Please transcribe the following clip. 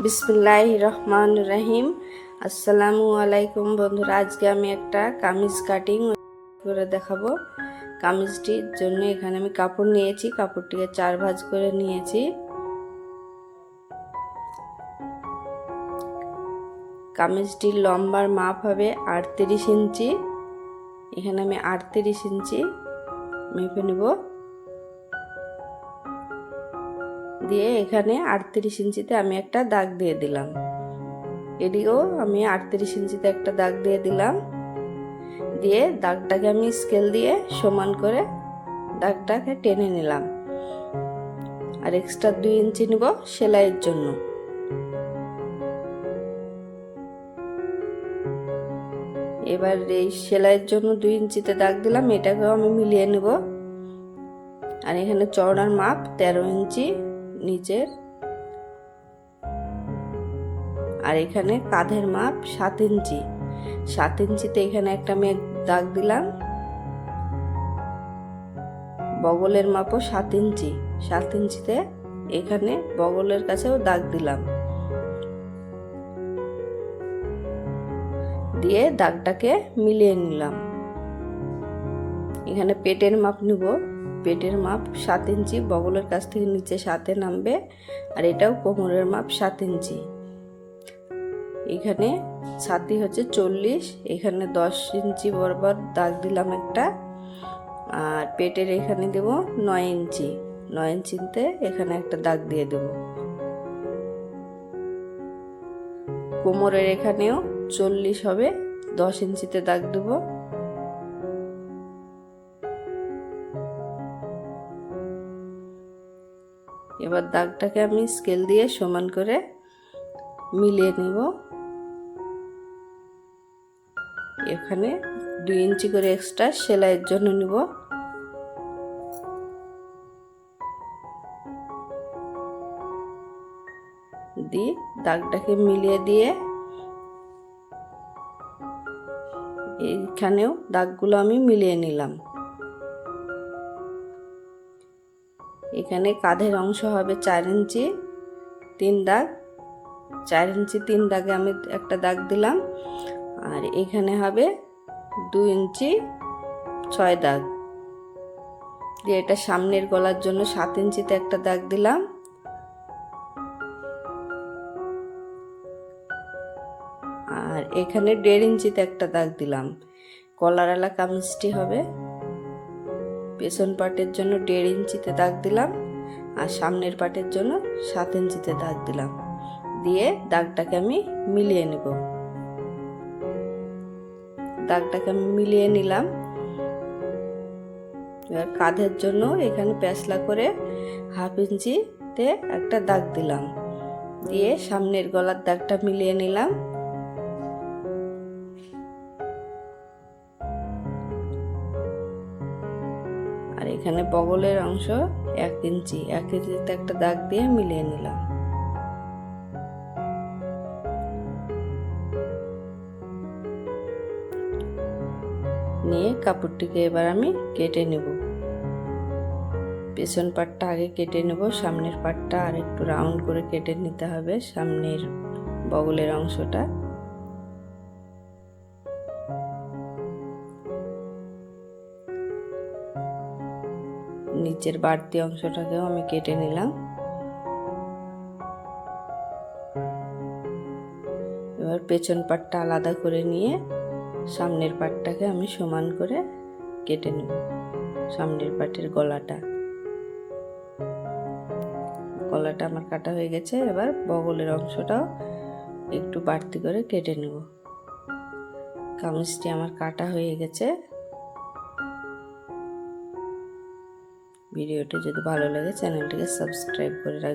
বিসমুল্লাহ রহমান রহিম। আসসালামু আলাইকুম বন্ধুরা, আজকে আমি একটা কামিজ কাটিং করে দেখাবো। কামিজটির জন্য এখানে আমি কাপড় নিয়েছি, কাপড়টিকে চার ভাজ করে নিয়েছি। কামিজটির লম্বার মাপ হবে আটত্রিশ ইঞ্চি। এখানে আমি আটত্রিশ ইঞ্চি মেপে নেব। দিয়ে এখানে আটত্রিশ ইঞ্চিতে আমি একটা দাগ দিয়ে দিলাম। এদিকেও আমি আটত্রিশ ইঞ্চিতে একটা দাগ দিয়ে দিলাম। দিয়ে দাগটাকে আমি স্কেল দিয়ে সমান করে দাগটাকে টেনে নিলাম। আর এক্সট্রা দুই ইঞ্চি নিব সেলাইয়ের জন্য। এবার এই সেলাইয়ের জন্য দুই ইঞ্চিতে দাগ দিলাম, এটাকেও আমি মিলিয়ে নেব। আর এখানে চওড়ার মাপ তেরো ইঞ্চি। নিচের। আর এখানে কাঁধের মাপ সাত ইঞ্চি। সাত ইঞ্চিতে এখানে একটা আমি দাগ দিলাম। বগলের মাপও সাত ইঞ্চি। সাত ইঞ্চিতে এখানে বগলের কাছেও দাগ দিলাম। দিয়ে দাগটাকে মিলিয়ে নিলাম। এখানে পেটের মাপ নিব। পেটের মাপ সাত ইঞ্চি, বগলের কাছ থেকে নিচে সাতে নামবে আর এটাও কোমরের মাপ সাত ইঞ্চি। এখানে ছাতি হচ্ছে চল্লিশ, এখানে দশ ইঞ্চি বরাবর দাগ দিলাম একটা আর পেটের এখানে দেব নয় ইঞ্চি। নয় ইঞ্চিতে এখানে একটা দাগ দিয়ে দেব। কোমরের এখানেও চল্লিশ হবে, দশ ইঞ্চিতে দাগ দেবো। এবার দাগটাকে আমি স্কেল দিয়ে সমান করে মিলিয়ে নিব। এখানে দুই ইঞ্চি করে এক্সট্রা সেলাইয়ের জন্য নিব। দিয়ে দাগটাকে মিলিয়ে দিয়ে এইখানেও দাগগুলো আমি মিলিয়ে নিলাম। এখানে কাঁধের অংশ হবে চার ইঞ্চি, তিন দাগ। চার ইঞ্চি, তিন দাগে আমি একটা দাগ দিলাম। আর এখানে হবে দু ইঞ্চি, ছয় দাগ। দিয়ে এটা সামনের গলার জন্য সাত ইঞ্চিতে একটা দাগ দিলাম। আর এখানে দেড় ইঞ্চিতে একটা দাগ দিলাম। কলারালা কামিজটি হবে পেছন পাটের জন্য দেড় ইঞ্চিতে দাগ দিলাম আর সামনের পাটের জন্য সাত ইঞ্চিতে দাগ দিলাম। দিয়ে দাগটাকে আমি মিলিয়ে নেব। দাগটাকে আমি মিলিয়ে নিলাম। এবার কাঁধের জন্য এখানে প্যাসলা করে হাফ ইঞ্চিতে একটা দাগ দিলাম। দিয়ে সামনের গলার দাগটা মিলিয়ে নিলাম। আর এখানে বগলের অংশ এক ইঞ্চি। এক ইঞ্চিতে একটা দাগ দিয়ে মিলিয়ে নিলাম। নিয়ে কাপড়টিকে এবার আমি কেটে নেব। পেছন পাটটা আগে কেটে নেব, সামনের পাটটা আর একটু রাউন্ড করে কেটে নিতে হবে সামনের বগলের অংশটা। নিচের বাড়তি অংশটাকেও আমি কেটে নিলাম। এবার পেছন পাটটা আলাদা করে নিয়ে সামনের পাটটাকে আমি সমান করে কেটে নেব, সামনের পাটের গলাটা। গলাটা আমার কাটা হয়ে গেছে, এবার বগলের অংশটাও একটু বাড়তি করে কেটে নেব। কামিজটি আমার কাটা হয়ে গেছে। ভিডিওটি যদি ভালো লাগে চ্যানেলটিকে সাবস্ক্রাইব করে রাখবেন।